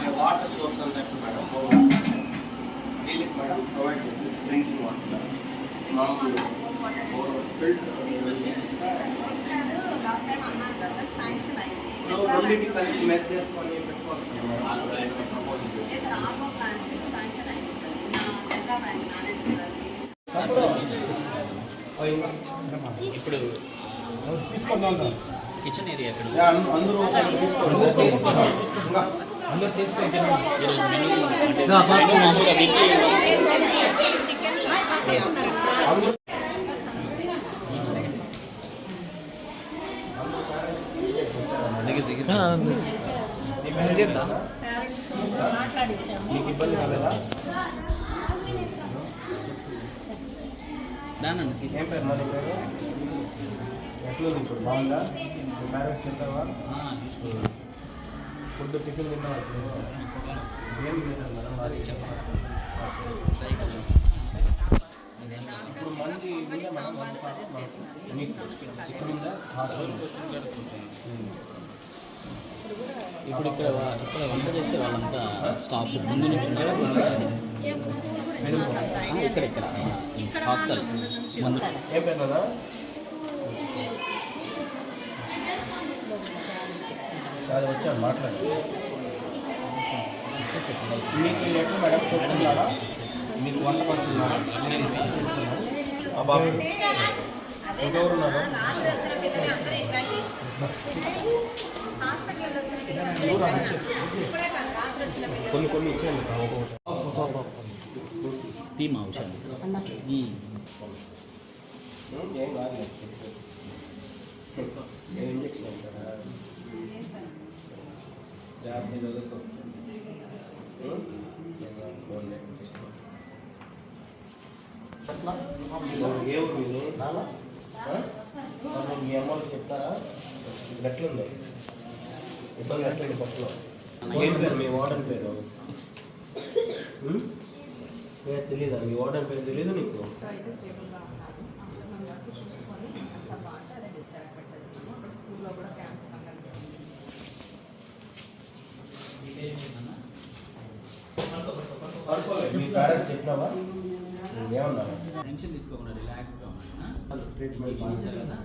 అలాగే water source అంతా ఎక్కడ మేడం వీళ్ళకి మేడం ప్రొవైడ్ చేసి డ్రింకింగ్ వాటర్. మామూలు రెండింటికి కలిపి మెచ్ చేసుకొని పెట్టుకోవచ్చు ఇప్పుడు కిచెన్ ఏరియా అందరూ తీసుకోండి మీకు ఇబ్బంది కాలేదా? దానండి ఏం తీసుకు. పేరు మరి పేరు? ఎట్లుంది ఇప్పుడు? బాగుందా? మీ పేరెంట్స్ చెప్పావా? టిఫిన్ ఇప్పుడు? ఏం తింటారు మేడం మరి చెప్పాలి ఇప్పుడు మంది ఇక్కడ ఇప్పుడు ఇక్కడ వంట చేసే వాళ్ళంతా స్టాఫ్ ముందు నుంచి ఉన్నారు? ఇక్కడ ఇక్కడ హాస్టల్. ముందు ఏం అది వచ్చాను మాట్లాడు మీకు ఎట్లా మేడం చెప్తున్నారా? మీరు వంట పడుతున్నారా బాబు. ఇంకెవరున్నారు కొన్ని కొన్ని ఇచ్చేయండి. అవసరం ఈ ఏం కాదు. ఏ ఇంజక్షన్ అంటారా జాగ్రత్త ఏ ఊరు మీది మీ అమ్మకి చెప్తారా ఇప్పుడు ఎట్లుంది ఇబ్బంది ఎట్లుంది పప్పులో ఏం పేరు మీ వార్డెన్ పేరు ఉం? పేరు తెలీదా మీ వార్డెన్ పేరు తెలీదు నీకు అందులో మన వరకు చూసుకొని అంత బాగుంటే అదే డిశ్చార్జ్ పెట్టేస్తాము అక్కడ స్కూల్లో కూడా క్యాంప్స్ కండక్ట్ చేయండి పడుకోలేదు మీ పేరెంట్స్ చెప్పినావా? ఏమన్నారు టెన్షన్ తీసుకోకుండా ట్రీట్మెంట్ సరేనా?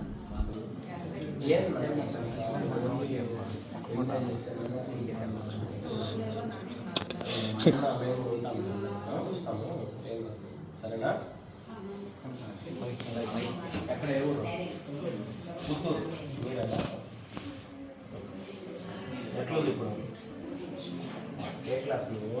ఎక్కడ ఏ ఊరు? పుత్తూరు. మీరేనా? ఎట్లుంది ఇప్పుడు? ఏ క్లాస్ నువ్వు?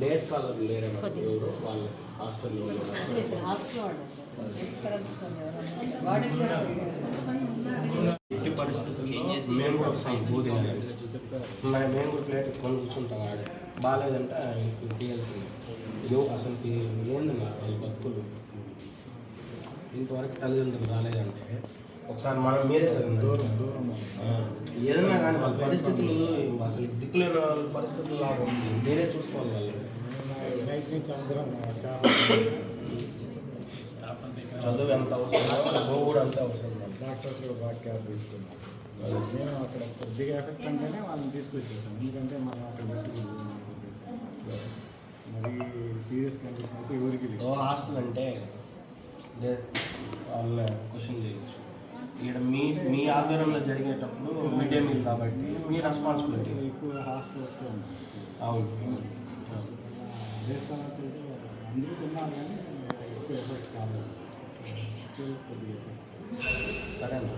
డే స్కాలర్ లేరా ఎవరు వాళ్ళు హాస్టల్లో ఎట్టి పరిస్థితుల్లో మేము కూడా వస్తాం మరి మేము కూడా ప్లేట్ ఎత్తుకొని కూర్చుంటాం ఆడే. బాగాలేదంటే ఇప్పుడు తీయాల్సింది ఇదో అసలు ఏంది నా వాళ్ళ బతుకులు? ఇంతవరకు తల్లిదండ్రులు రాలేదంటే ఒకసారి మనం మీరే ఏదైనా కానీ వాళ్ళ పరిస్థితులు అసలు దిక్కులేని వాళ్ళ పరిస్థితులు లాగా ఉంది. మీరే చూసుకోవాలి వాళ్ళు చదువు ఎంత అవసరం? గో కూడా అంత అవసరం డాక్టర్స్ కూడా బాగా కేర్ తీసుకున్నారు మేము అక్కడ కొద్దిగా ఎఫెక్ట్ అంటేనే వాళ్ళని తీసుకొచ్చేసాం ఎందుకంటే మనం అక్కడ తీసుకొచ్చేసాం మరి. సీరియస్ కండిషన్ అయితే ఎవరికి హాస్టల్ అంటే వాళ్ళ క్వశ్చన్ చేయొచ్చు. ఇక్కడ మీ మీ ఆధ్వర్యంలో జరిగేటప్పుడు మిడ్ డే మీల్ కాబట్టి మీ రెస్పాన్సిబిలిటీ ఎక్కువ హాస్టల్ అవును. అయితే అందరూ తిన్నారు కానీ ఎక్కువ ఎఫెక్ట్ కాలేదు సరేనా